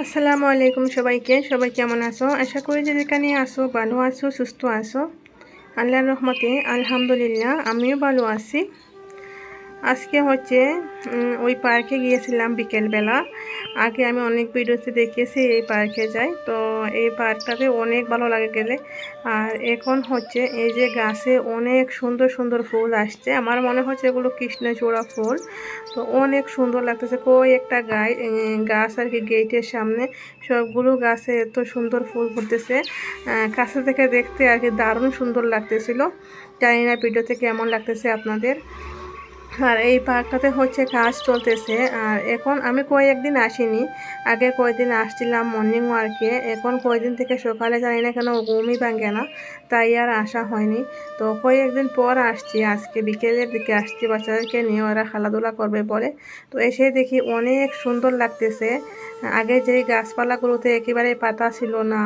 আসসালামু আলাইকুম সবাইকে। সবাই কেমন আছো? আশা করি যে যেখানে আসো ভালো আছো, সুস্থ আছো। আল্লাহর রহমতে, আলহামদুলিল্লাহ, আমিও ভালো আছি। আজকে হচ্ছে ওই পার্কে গিয়েছিলাম বিকেলবেলা। আগে আমি অনেক ভিডিওতে দেখিয়েছি এই পার্কে যাই। তো এই পার্কটাতে অনেক ভালো লাগে গেলে। আর এখন হচ্ছে এই যে গাছে অনেক সুন্দর সুন্দর ফুল আসছে। আমার মনে হচ্ছে এগুলো কৃষ্ণচূড়া ফুল। তো অনেক সুন্দর লাগতেছে। কই একটা গাই গাছ আর কি গেটের সামনে। সবগুলো গাছে এত সুন্দর ফুল ফুটতেছে। কাছে থেকে দেখতে আর কি দারুণ সুন্দর লাগতেছিল। জানি না ভিডিওতে কেমন লাগতেছে আপনাদের। আর এই পার্কটাতে হচ্ছে কাজ চলতেছে। আর এখন আমি কয়েকদিন আসিনি। আগে কয়েকদিন আসছিলাম মর্নিং ওয়ার্কে এখন কয়েকদিন থেকে সকালে জানি না কেন ঘুমই ভাঙে না, তাই আর আসা হয়নি। তো কয়েকদিন পর আসছি। আজকে বিকেলের দিকে আসছি বাচ্চাদেরকে নিয়ে, ওরা খেলাধুলা করবে বলে। তো এসে দেখি অনেক সুন্দর লাগতেছে। আগে যেই গাছপালাগুলোতে একেবারে পাতা ছিল না,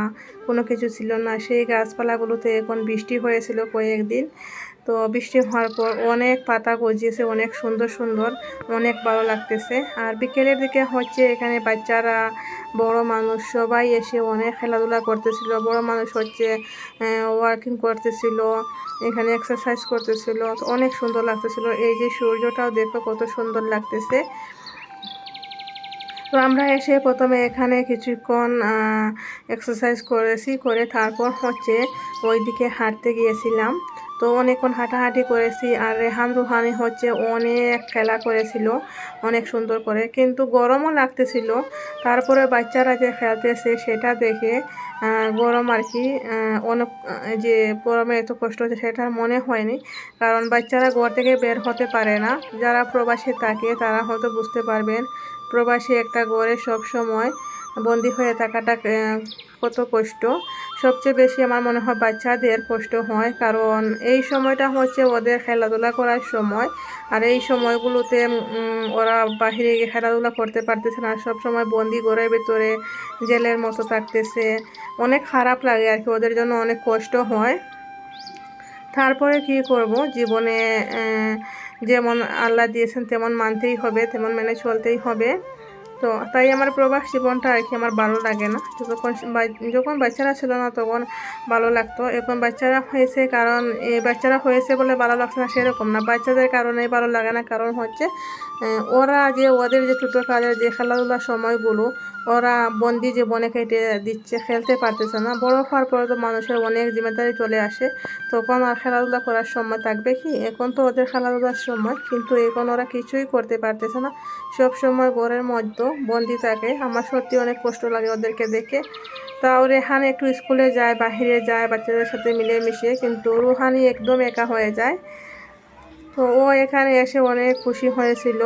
কোনো কিছু ছিল না, সেই গাছপালাগুলোতে এখন বৃষ্টি হয়েছিল কয়েকদিন। তো বৃষ্টি হওয়ার পর অনেক পাতা গজিয়েছে, অনেক সুন্দর সুন্দর, অনেক ভালো লাগতেছে। আর বিকেলের দিকে হচ্ছে এখানে বাচ্চারা, বড় মানুষ সবাই এসে অনেক খেলাধুলা করতেছিল। বড় মানুষ হচ্ছে ওয়ার্কিং করতেছিল, এখানে এক্সারসাইজ করতেছিল অনেক সুন্দর লাগতেছিল। এই যে সূর্যটাও দেখো কত সুন্দর লাগতেছে। তো আমরা এসে প্রথমে এখানে কিছুক্ষণ এক্সারসাইজ করেছি, করে তারপর হচ্ছে ওইদিকে হাঁটতে গিয়েছিলাম। তো অনেকক্ষণ হাঁটাহাঁটি করেছি আর রেহান রুহানি হচ্ছে অনেক খেলা করেছিল, অনেক সুন্দর করে। কিন্তু গরমও লাগতেছিল। তারপরে বাচ্চারা যে খেলতেছে সেটা দেখে গরম আর কি অনেক যে গরমে এত কষ্ট হচ্ছে সেটা মনে হয়নি। কারণ বাচ্চারা ঘর থেকে বের হতে পারে না। যারা প্রবাসী থাকে তারা হয়তো বুঝতে পারবেন, প্রবাসী একটা ঘরে সব সময় বন্দি হয়ে থাকাটা কত কষ্ট। সবচেয়ে বেশি আমার মনে হয় বাচ্চাদের কষ্ট হয়, কারণ এই সময়টা হচ্ছে ওদের খেলাধুলা করার সময়। আর এই সময়গুলোতে ওরা বাহিরে গিয়ে খেলাধুলা করতে পারতেছে না। সব সময় বন্দি ঘরের ভিতরে, জেলের মতো থাকতেছে। অনেক খারাপ লাগে আর কি, ওদের জন্য অনেক কষ্ট হয়। তারপরে কি করব? জীবনে যেমন আল্লাহ দিয়েছেন, তেমন মানতেই হবে, তেমন মেনে চলতেই হবে। তো তাই আমার প্রবাস জীবনটা আর কি আমার ভালো লাগে না। যখন যখন বাচ্চারা ছিল না তখন ভালো লাগতো। এখন বাচ্চারা হয়েছে কারণ বাচ্চারা হয়েছে বলে ভালো লাগছে না সেরকম না। বাচ্চাদের কারণে ভালো লাগে না। কারণ হচ্ছে ওরা যে ওদের যে ছোটো কালের যে খেলাধুলার সময়গুলো ওরা বন্দি জীবনে কেটে দিচ্ছে, খেলতে পারতেছে না। বড় হওয়ার পরে তো মানুষের অনেক জিম্মেদারি চলে আসে। তখন আর খেলাধুলা করার সময় থাকবে কি? এখন তো ওদের খেলাধুলার সময়, কিন্তু এখন ওরা কিছুই করতে পারতেছে না। সব সময় ঘরের মধ্যে বন্দি থাকে। আমার সত্যি অনেক কষ্ট লাগে ওদেরকে দেখে। তাও রেহান একটু স্কুলে যায়, বাহিরে যায়, বাচ্চাদের সাথে মিলেমিশে, কিন্তু রুহানি একদম একা হয়ে যায়। তো ও এখানে এসে অনেক খুশি হয়েছিল।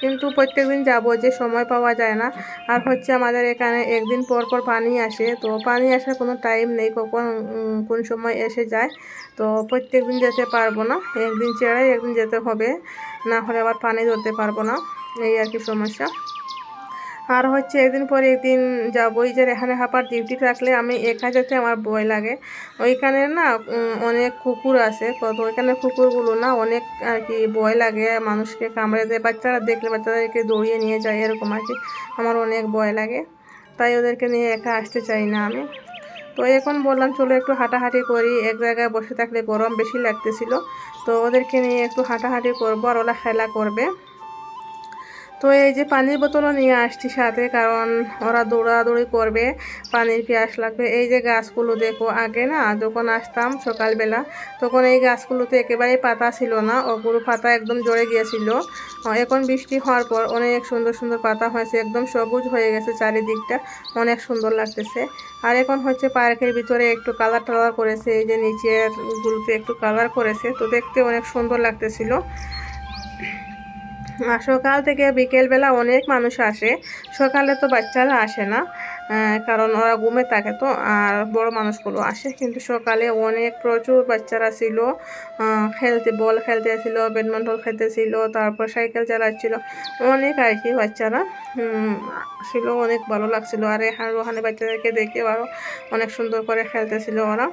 কিন্তু প্রত্যেকদিন যাব যে সময় পাওয়া যায় না। আর হচ্ছে আমাদের এখানে একদিন পর পর পানি আসে। তো পানি আসার কোনো টাইম নেই, কখন কোন সময় এসে যায়। তো প্রত্যেক দিন যেতে পারব না। একদিন ছেড়ে একদিন যেতে হবে। না হলে আবার পানি ধরতে পারব না। এই আর কি সমস্যা। আর হচ্ছে একদিন পরে একদিন যাবোই যে রেহানে হাঁপার ডিউটি থাকলে আমি একা যেতে আমার ভয় লাগে। ওইখানে না অনেক কুকুর আছে। কত ওইখানে কুকুরগুলো না অনেক আর কি ভয় লাগে। মানুষকে কামড়ে দেয়। বাচ্চারা দেখলে বাচ্চাদেরকে দৌড়িয়ে নিয়ে যায় এরকম আর কি। আমার অনেক ভয় লাগে। তাই ওদেরকে নিয়ে একা আসতে চাই না আমি। তো এখন বললাম, চলো একটু হাঁটাহাঁটি করি। এক জায়গায় বসে থাকলে গরম বেশি লাগতেছিল। তো ওদেরকে নিয়ে একটু হাঁটাহাঁটি করব আর ওরা খেলা করবে। তো এই যে পানির বোতলও নিয়ে আসছি সাথে, কারণ ওরা দৌড়াদৌড়ি করবে, পানির পিয়াস লাগবে। এই যে গাছগুলো দেখো, আগে না যখন আসতাম সকালবেলা, তখন এই গাছগুলোতে একেবারেই পাতা ছিল না, ওগুলো পাতা একদম জড়ে গিয়েছিল। এখন বৃষ্টি হওয়ার পর অনেক সুন্দর সুন্দর পাতা হয়েছে, একদম সবুজ হয়ে গেছে চারিদিকটা, অনেক সুন্দর লাগতেছে। আর এখন হচ্ছে পার্কের ভিতরে একটু কালার টালার করেছে, এই যে নিচের গুলোতে একটু কালার করেছে, তো দেখতে অনেক সুন্দর লাগতেছিল। সকাল থেকে বিকেলবেলা অনেক মানুষ আসে। সকালে তো বাচ্চারা আসে না কারণ ওরা ঘুমে থাকে তো, আর বড় মানুষগুলো আসে। কিন্তু সকালে অনেক প্রচুর বাচ্চারা ছিল খেলতে, বল খেলতে ছিল ব্যাডমিন্টন খেলতেছিল তারপর সাইকেল চালাচ্ছিল। অনেক আর কি বাচ্চারা ছিল অনেক ভালো লাগছিল। আর এখানে ওখানে বাচ্চাদেরকে দেখে আরও অনেক সুন্দর করে খেলতেছিল ওরা।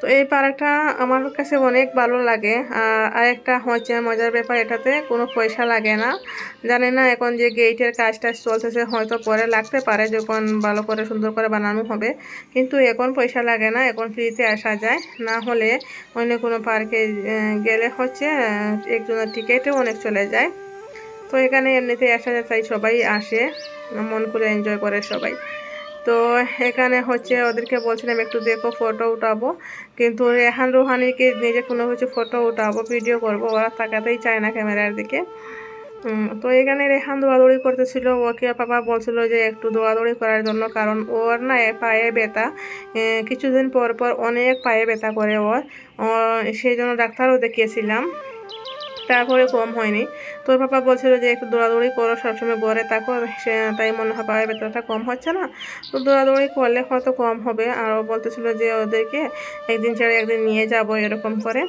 তো এই পার্কটা আমার কাছে অনেক ভালো লাগে। আর আরেকটা হচ্ছে মজার ব্যাপার, এটাতে কোনো পয়সা লাগে না। জানি না এখন যে গেটের কাজটা চলতেছে, হয়তো পরে লাগতে পারে যখন ভালো করে, সুন্দর করে বানানো হবে। কিন্তু এখন পয়সা লাগে না, এখন ফ্রিতে আসা যায়। না হলে অন্য কোনো পার্কে গেলে হচ্ছে একজনের টিকিটও অনেক চলে যায়। তো এখানে এমনিতে আসা যায়, তাই সবাই আসে। মন করে এনজয় করে সবাই। তো এখানে হচ্ছে ওদেরকে বলছিলাম একটু দেখো ফটো উঠাবো। কিন্তু রেহান রুহানিকে নিজে কোনো কিছু ফটো উঠাবো ভিডিও করব, ওরা তাকাতেই চায় না ক্যামেরার দিকে। তো এখানে রেহান দৌড়াদৌড়ি করতেছিল, ওকে পাপা বলছিল যে একটু দৌড়াদৌড়ি করার জন্য, কারণ ওর না পায়ে ব্যথা। কিছুদিন পর পর অনেক পায়ে ব্যথা করে ওর। সেই জন্য ডাক্তারও দেখিয়েছিলাম। তারপরে কম হয়নি। তোর পাপা বলছিল যে একটু দৌড়াদৌড়ি করো, সবসময় গড়ে থাকো সে, তাই মনে হয় পায়ের বেতনটা কম হচ্ছে না। তো দৌড়াদৌড়ি করলে হয়তো কম হবে, আর ও বলতেছিল যে ওদেরকে একদিন ছেড়ে একদিন নিয়ে যাব এরকম করে।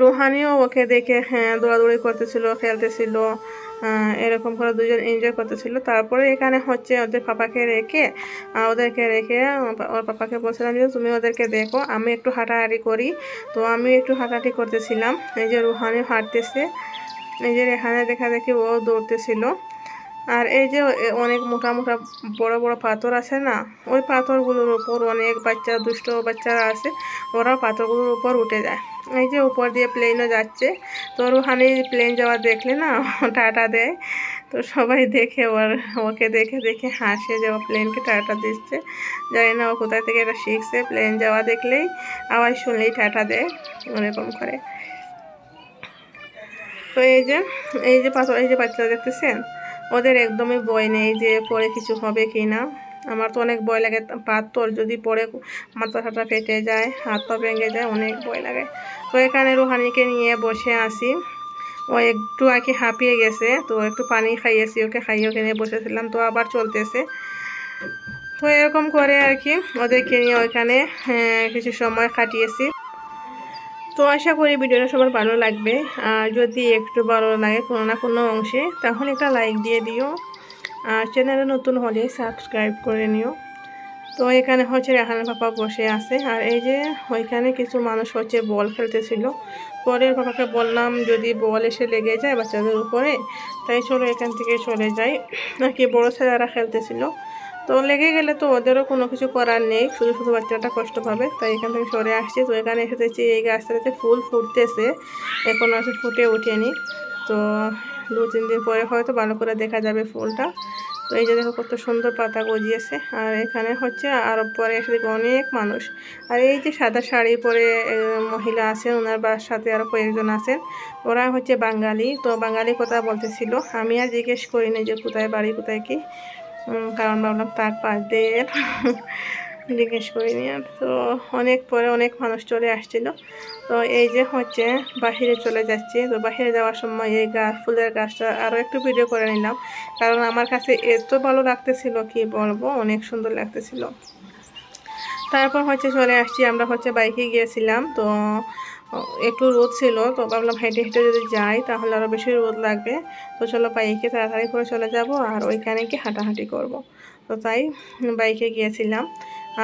রুহানিও ওকে দেখে হ্যাঁ দৌড়াদৌড়ি করতেছিল, খেলতেছিল এরকম করে দুজন এনজয় করতেছিল। তারপরে এখানে হচ্ছে ওদের পাপাকে রেখে ওদেরকে রেখে ওর পাপাকে বলছিলাম যে, তুমি ওদেরকে দেখো, আমি একটু হাঁটাহাঁটি করি। তো আমি একটু হাঁটাহাঁটি করতেছিলাম। এই যে রুহানি হাঁটতেছে নিজের এখানে দেখা দেখি ও দৌড়তেছিল। আর এই যে অনেক মোটা মোটা বড় বড় পাথর আছে না, ওই পাথরগুলোর উপর অনেক বাচ্চা, দুষ্ট বাচ্চারা আছে ওরা পাথরগুলোর উপর উঠে যায়। এই যে উপর দিয়ে প্লেনও যাচ্ছে, তো ওখানে প্লেন যাওয়া দেখলে না, টাটা দেয়। তো সবাই দেখে ওর, ওকে দেখে দেখে হাসে যে ও প্লেনকে টাটা দিচ্ছে। জানি না ও কোথায় থেকে এটা শিখছে প্লেন যাওয়া দেখলেই আওয়াজ শুনলেই টাটা দেয়, ওরকম করে। তো এই যে এই যে পাথর, এই যে বাচ্চারা দেখতেছেন? ওদের একদমই বয় নেই যে পরে কিছু হবে কি না। আমার তো অনেক ভয় লাগে। পাথর যদি পরে মাথা ফাটা ফেটে যায় হাত পা ভেঙে যায় অনেক ভয় লাগে। তো এখানে রুহানিকে নিয়ে বসে আসি ও একটু আর কি হাঁপিয়ে গেছে তো একটু পানি খাইয়েছি ওকে খাইয়ে ওকে নিয়ে বসেছিলাম তো আবার চলতেছে। তো এরকম করে আর কি ওদেরকে নিয়ে ওইখানে হ্যাঁ, কিছু সময় কাটিয়েছি। তো আশা করি ভিডিওটা সবার ভালো লাগবে। আর যদি একটু ভালো লাগে কোনো না কোনো অংশে তাহলে একটা লাইক দিয়ে দিও। আর চ্যানেলে নতুন হলে সাবস্ক্রাইব করে নিও। তো এখানে হচ্ছে রেহানের পাপা বসে আছে। আর এই যে ওইখানে কিছু মানুষ হচ্ছে বল খেলতেছিল। পরের পাপাকে বললাম, যদি বল এসে লেগে যায় বাচ্চাদের উপরে, তাই চলো এখান থেকে চলে যাই। নাকি বড়ো ছেলেরা খেলতেছিল। তো লেগে গেলে তো ওদেরও কোনো কিছু করার নেই, শুধু শুধু বাচ্চাটা কষ্ট পাবে। তাই এখান থেকে সরে আসছি। তো এখানে এসেছি, এই গাছটাতে ফুল ফুটতেছে। এখন আছে ফুটে উঠেনি তো দু তিন দিন পরে হয়তো ভালো করে দেখা যাবে ফুলটা। তো এই যে দেখো কত সুন্দর পাতা গজিয়েছে। আর এখানে হচ্ছে আর পরে এসে দেখো অনেক মানুষ। আর এই যে সাদা শাড়ি পরে মহিলা আছেন, ওনার বাসার সাথে আরও কয়েকজন আছেন। ওরা হচ্ছে বাঙালি। তো বাঙালি কথা বলতেছিল। আমি আর জিজ্ঞেস করিনি যে কোথায়, বাড়ি কোথায় কি। কারণ ভাবলাম তার পাশ দিয়ে জিজ্ঞেস করিনি আর তো অনেক পরে অনেক মানুষ চলে আসছিল। তো এই যে হচ্ছে বাহিরে চলে যাচ্ছি। তো বাহিরে যাওয়ার সময় এই গাছ ফুলের গাছটা আরও একটু ভিডিও করে নিলাম। কারণ আমার কাছে এত ভালো লাগতেছিল, কি বলব? অনেক সুন্দর লাগতেছিল। তারপর হচ্ছে চলে আসছি। আমরা হচ্ছে বাইকে গিয়েছিলাম। তো একটু রোদ ছিল, তো ভাবলাম হেঁটে হেঁটে যদি যাই, তাহলে আরও বেশি রোদ লাগবে। তো চলো বাইকে তাড়াতাড়ি করে চলে যাব আর ওইখানে গিয়ে হাঁটাহাঁটি করব। তো তাই বাইকে গিয়েছিলাম।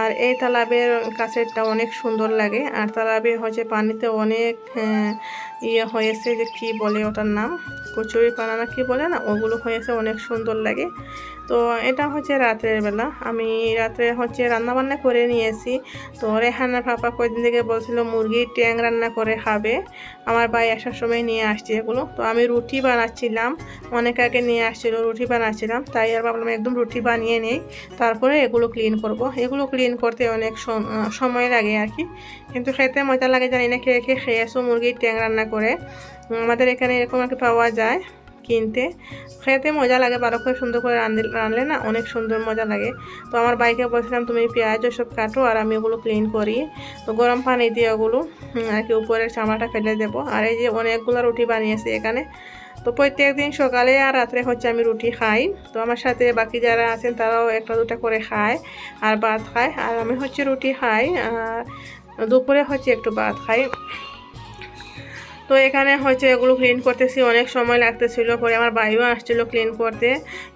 আর এই তালাবের কাছেরটা অনেক সুন্দর লাগে। আর তালাবে হচ্ছে পানিতে অনেক ইয়ে হয়েছে যে কি বলে ওটার নাম? কচুরি পানা না কি বলে না, ওগুলো হয়েছে অনেক সুন্দর লাগে। তো এটা হচ্ছে রাত্রের বেলা। আমি রাত্রে হচ্ছে রান্না বান্না করে নিয়েছি। তো রেহানার পাপা কয়েকদিন থেকে বলছিল মুরগির ট্যাং রান্না করে খাবে। আমার ভাই আসার সময় নিয়ে আসছে এগুলো। তো আমি রুটি বানাচ্ছিলাম। অনেক আগে নিয়ে আসছিল, রুটি বানাচ্ছিলাম। তাই আর ভাবলাম একদম রুটি বানিয়ে নেই। তারপরে এগুলো ক্লিন করব। এগুলো ক্লিন করতে অনেক সময় লাগে আর কি। কিন্তু খেতে মজা লাগে, জানি না খেয়ে খেয়ে খেয়েছো মুরগির ট্যাং রান্না করে। আমাদের এখানে এরকম আর কি পাওয়া যায় কিনতে। খেতে মজা লাগে ভালো করে সুন্দর করে রাঁধলে না অনেক সুন্দর মজা লাগে। তো আমার বাইকে বলছিলাম, তুমি পেঁয়াজ ওসব কাটো আর আমি ওগুলো ক্লিন করি। তো গরম পানি দিয়ে ওগুলো আর কি উপরের চামড়াটা ফেলে দেবো। আর এই যে অনেকগুলো রুটি বানিয়েছি এখানে। তো প্রত্যেক দিন সকালে আর রাত্রে হচ্ছে আমি রুটি খাই। তো আমার সাথে বাকি যারা আছেন তারাও একটা দুটা করে খায় আর ভাত খায়। আর আমি হচ্ছে রুটি খাই, আর দুপুরে হচ্ছে একটু ভাত খাই। তো এখানে হচ্ছে এগুলো ক্লিন করতেছি, অনেক সময় লাগতেছিল, পরে আমার বাইরেও আসছিল ক্লিন করতে।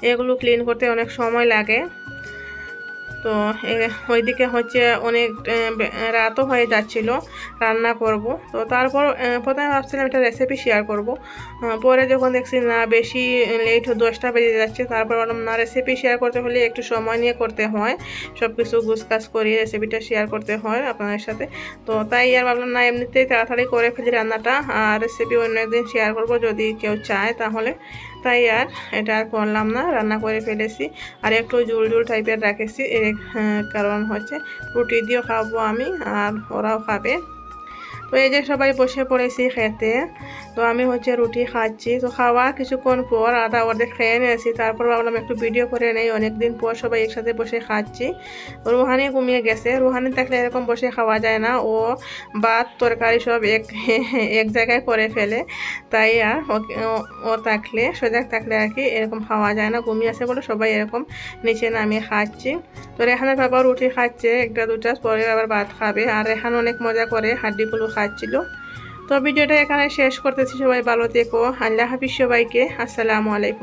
এগুলো ক্লিন করতে অনেক সময় লাগে। তো ওইদিকে হচ্ছে অনেক রাতও হয়ে যাচ্ছিল, রান্না করব। তো তারপর প্রথমে ভাবছিলাম একটা রেসিপি শেয়ার করব। পরে যখন দেখছি না, বেশি লেট দশটা বেজে যাচ্ছে, তারপর বললাম না রেসিপি শেয়ার করতে হলে একটু সময় নিয়ে করতে হয়। সব কিছু গুছকাজ করিয়ে রেসিপিটা শেয়ার করতে হয় আপনাদের সাথে। তো তাই আর ভাবলাম, না, এমনিতেই তাড়াতাড়ি করে ফেলি রান্নাটা, আর রেসিপি অন্য একদিন শেয়ার করব যদি কেউ চায় তাহলে। তাই আর এটা আর করলাম না রান্না করে ফেলেছি। আর একটু জুল জুল টাইপের রাখেছি এর হ্যাঁ, কারণ হচ্ছে রুটি দিয়েও খাব আমি আর ওরাও খাবে। তো এই যে সবাই বসে পড়েছি খেতে। তো আমি হচ্ছে রুটি খাচ্ছি। তো খাওয়া কিছুক্ষণ পর আধা অর্ধেক খেয়ে নিয়েছি। তারপর ভাবলাম একটু ভিডিও করে নেই। অনেকদিন পর সবাই একসাথে বসে খাচ্ছি। রুহানি ঘুমিয়ে গেছে। রুহানি থাকলে এরকম বসে খাওয়া যায় না। ও ভাত, তরকারি সব এক এক জায়গায় করে ফেলে। তাই আর ও- থাকলে, সজাগ থাকলে আর কি এরকম খাওয়া যায় না। ঘুমিয়ে আছে বলে সবাই এরকম নিচে নামিয়ে খাচ্ছি। তো রেহানের বাবা রুটি খাচ্ছে। একটা দুটা পরে আবার ভাত খাবে। আর রেহান অনেক মজা করে হাড্ডিগুলো ছিল তো ভিডিওটা এখানে শেষ করতেছি সবাই ভালো থেকো। আল্লাহ হাফিজ সবাইকে। আসসালামু আলাইকুম।